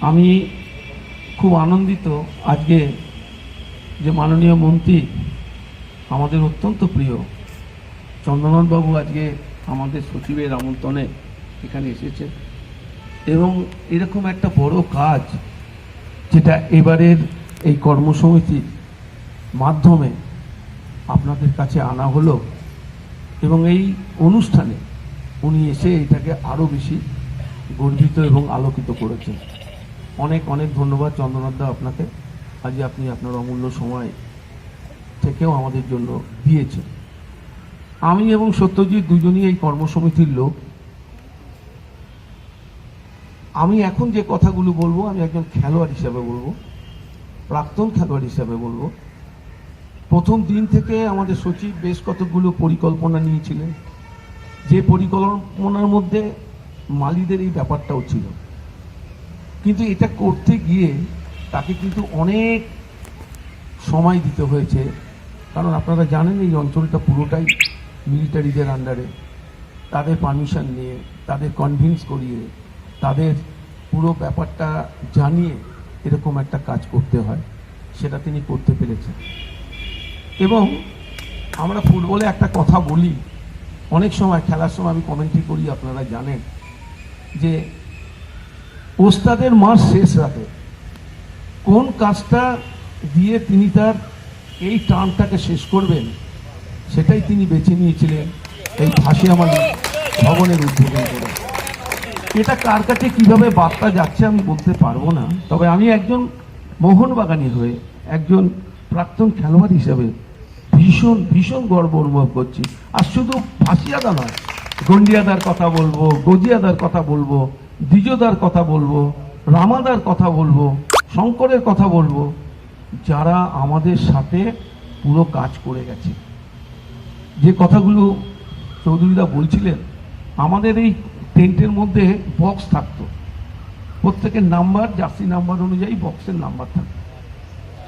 আমি খুব আনন্দিত আজকে যে মাননীয় মন্ত্রী আমাদের অত্যন্ত প্রিয় চন্দ্রনাথবাবু আজকে আমাদের সচিবের আমন্ত্রণে এখানে এসেছে এবং এরকম একটা বড় কাজ যেটা এবারের এই কর্মসমিতির মাধ্যমে আপনাদের কাছে আনা হলো এবং এই অনুষ্ঠানে উনি এসে এটাকে আরও বেশি গর্বিত এবং আলোকিত করেছেন। অনেক অনেক ধন্যবাদ চন্দ্রনাথদা আপনাকে। আজ আপনি আপনার অমূল্য সময় থেকেও আমাদের জন্য দিয়েছেন। আমি এবং সত্যজিৎ দুজনই এই কর্মসমিতির লোক। আমি এখন যে কথাগুলো বলব, আমি একজন খেলোয়াড় হিসাবে বলব, প্রাক্তন খেলোয়াড় হিসাবে বলব। প্রথম দিন থেকে আমাদের সচিব বেশ কতগুলো পরিকল্পনা নিয়েছিলেন। যে পরিকল্পনার মধ্যে মালিদের এই ব্যাপারটাও ছিল। কিন্তু এটা করতে গিয়ে তাকে কিন্তু অনেক সময় দিতে হয়েছে। কারণ আপনারা জানেন এই অঞ্চলটা পুরোটাই মিলিটারিদের আন্ডারে। তাদের পারমিশন নিয়ে, তাদের কনভিন্স করিয়ে, তাদের পুরো ব্যাপারটা জানিয়ে এরকম একটা কাজ করতে হয়, সেটা তিনি করতে পেরেছেন। এবং আমরা ফুটবলে একটা কথা বলি, অনেক সময়, খেলার সময় আমি কমেন্ট্রি করি, আপনারা জানেন, যে ওস্তাদের মাস শেষ রাতে। কোন কাজটা দিয়ে তিনি তার এই টার্মটাকে শেষ করবেন, সেটাই তিনি বেছে নিয়েছিলেন এই ফাঁসি আমার ভবনের উদ্বোধন করে। এটা কার কাছে কীভাবে বার্তা যাচ্ছে আমি বলতে পারব না, তবে আমি একজন মোহনবাগানি হয়ে একজন প্রাক্তন খেলোয়াড় হিসাবে ভীষণ ভীষণ গর্ব অনুভব করছি। আর শুধু ফাঁসিয়াদা নয় গন্ডিয়াদার কথা বলব, গজিয়াদার কথা বলব দ্বিজদার কথা বলব, রামাদার কথা বলব, শঙ্করের কথা বলব, যারা আমাদের সাথে পুরো কাজ করে গেছে। যে কথাগুলো চৌধুরীরা বলছিলেন, আমাদের এই টেন্টের মধ্যে বক্স থাকতো। প্রত্যেকের নাম্বার, জার্সি নাম্বার অনুযায়ী বক্সের নাম্বার থাকতো।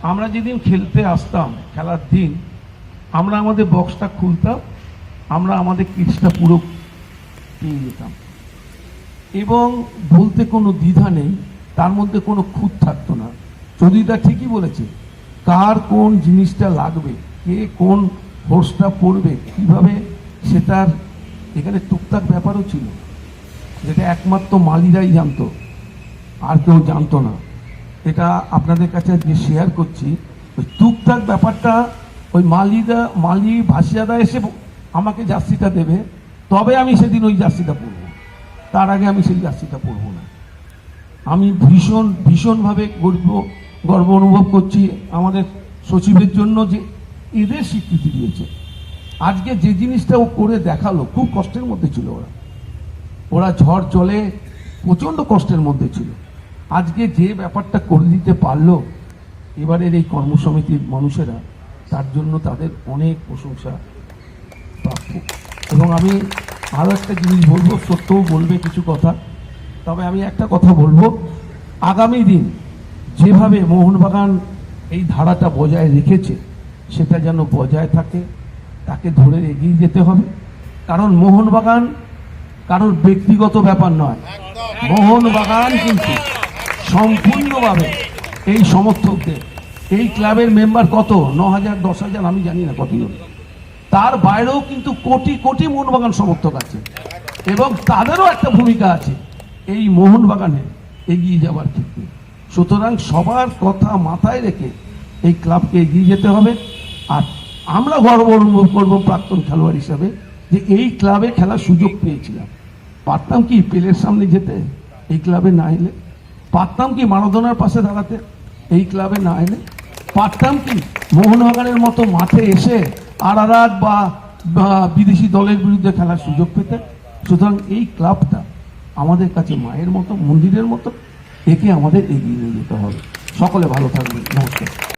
আমরা যেদিন খেলতে আসতাম, খেলার দিন, আমরা আমাদের বক্সটা খুলতাম, আমরা আমাদের কিটসটা পুরো পেয়ে যেতাম। এবং বলতে কোনো দ্বিধা নেই, তার মধ্যে কোনো খুঁত থাকতো না। চৌধুরীদা ঠিকই বলেছে, কার কোন জিনিসটা লাগবে, কে কোন ফোর্সটা পড়বে কীভাবে সেটার এখানে টুকটাক ব্যাপারও ছিল। যেটা একমাত্র মালিরাই জানতো, আর কেউ জানতো না। এটা আপনাদের কাছে আজকে শেয়ার করছি। ওই টুকটাক ব্যাপারটা ওই মালিদা, মালি ভাসিয়াদা এসে আমাকে জার্সিটা দেবে, তবে আমি সেদিন ওই জার্সিটা পরবো। তার আগে আমি সেই জার্সিটা পরবো না। আমি ভীষণ, ভীষণভাবে গর্ব গর্ব অনুভব করছি আমাদের সচিবের জন্য যে এদের স্বীকৃতি দিয়েছে। আজকে যে জিনিসটা ও করে দেখাল, খুব কষ্টের মধ্যে ছিল ওরা। ওরা ঝড় জলে প্রচণ্ড কষ্টের মধ্যে ছিল। আজকে যে ব্যাপারটা করে দিতে পারল, এবারের এই কর্মসমিতির মানুষেরা, তার জন্য তাদের অনেক প্রশংসা, প্রাপ্য। এবং আমি আরও একটা জিনিস বলব, সত্যও বলবে কিছু কথা। তবে আমি একটা কথা বলব, আগামী দিন যেভাবে মোহনবাগান এই ধারাটা বজায় রেখেছে, সেটা যেন বজায় থাকে, তাকে ধরে এগিয়ে যেতে হবে। কারণ মোহনবাগান কারোর ব্যক্তিগত ব্যাপার নয়। মোহনবাগান কিন্তু সম্পূর্ণভাবে এই সমর্থকদের, এই ক্লাবের মেম্বার কত? ন হাজার, দশ হাজার, আমি জানি না কতজন। তার বাইরেও কিন্তু কোটি কোটি মোহনবাগান সমর্থক আছে। এবং তাদেরও একটা ভূমিকা আছে, এই মোহনবাগানে এগিয়ে যাওয়ার ক্ষেত্রে। সুতরাং সবার কথা মাথায় রেখে এই ক্লাবকে এগিয়ে যেতে হবে। আর আমরা গর্ব অনুভব করব প্রাক্তন খেলোয়াড় হিসাবে যে এই ক্লাবে খেলার সুযোগ পেয়েছিলাম। পারতাম কি পেলের সামনে যেতে এই ক্লাবে না এলে? পারতাম কি মারাদোনার পাশে দাঁড়াতে এই ক্লাবে না এলে? পারতাম কি মোহনবাগানের মতো মাঠে এসে আরারাত বা বা বিদেশি দলের বিরুদ্ধে খেলার সুযোগ পেতে সুতরাং এই ক্লাবটা আমাদের কাছে মায়ের মতো, মন্দিরের মতো, একে আমাদের এগিয়ে নিয়ে যেতে হবে। সকলে ভালো থাকবে নমস্কার।